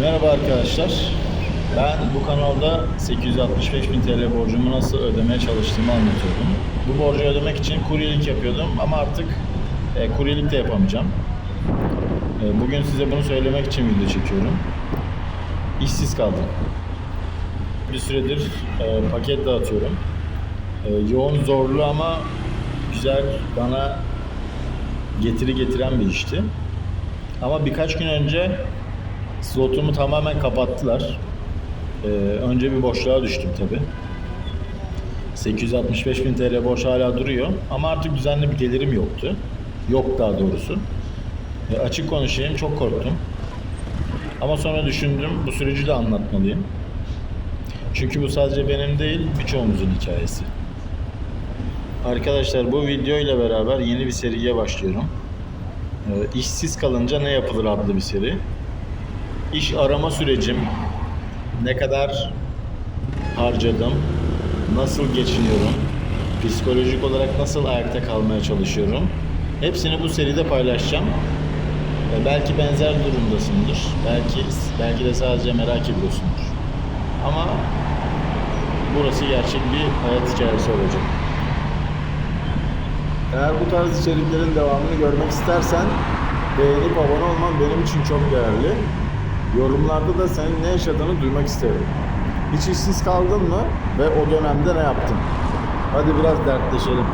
Merhaba arkadaşlar. Ben bu kanalda 865 bin TL borcumu nasıl ödemeye çalıştığımı anlatıyorum. Bu borcu ödemek için kuryelik yapıyordum ama artık e, kuryelik de yapamayacağım. E, bugün size bunu söylemek için video çekiyorum. İşsiz kaldım. Bir süredir e, paket dağıtıyorum. E, yoğun zorlu ama güzel bana getiri getiren bir işti. Ama birkaç gün önce slotumu tamamen kapattılar. Ee, önce bir boşluğa düştüm tabi. 865 bin TL borç hala duruyor ama artık düzenli bir gelirim yoktu. Yok daha doğrusu. E, açık konuşayım çok korktum. Ama sonra düşündüm bu süreci de anlatmalıyım. Çünkü bu sadece benim değil birçoğumuzun hikayesi. Arkadaşlar bu video ile beraber yeni bir seriye başlıyorum. Ee, işsiz kalınca ne yapılır adlı bir seri. İş arama sürecim, ne kadar harcadım, nasıl geçiniyorum, psikolojik olarak nasıl ayakta kalmaya çalışıyorum. Hepsini bu seride paylaşacağım. Belki benzer durumdasındır. Belki belki de sadece merak ediyorsundur. Ama burası gerçek bir hayat hikayesi olacak. Eğer bu tarz içeriklerin devamını görmek istersen beğenip abone olman benim için çok değerli. Yorumlarda da senin ne yaşadığını duymak isterim. Hiç işsiz kaldın mı ve o dönemde ne yaptın? Hadi biraz dertleşelim.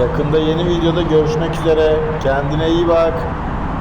Yakında yeni videoda görüşmek üzere. Kendine iyi bak.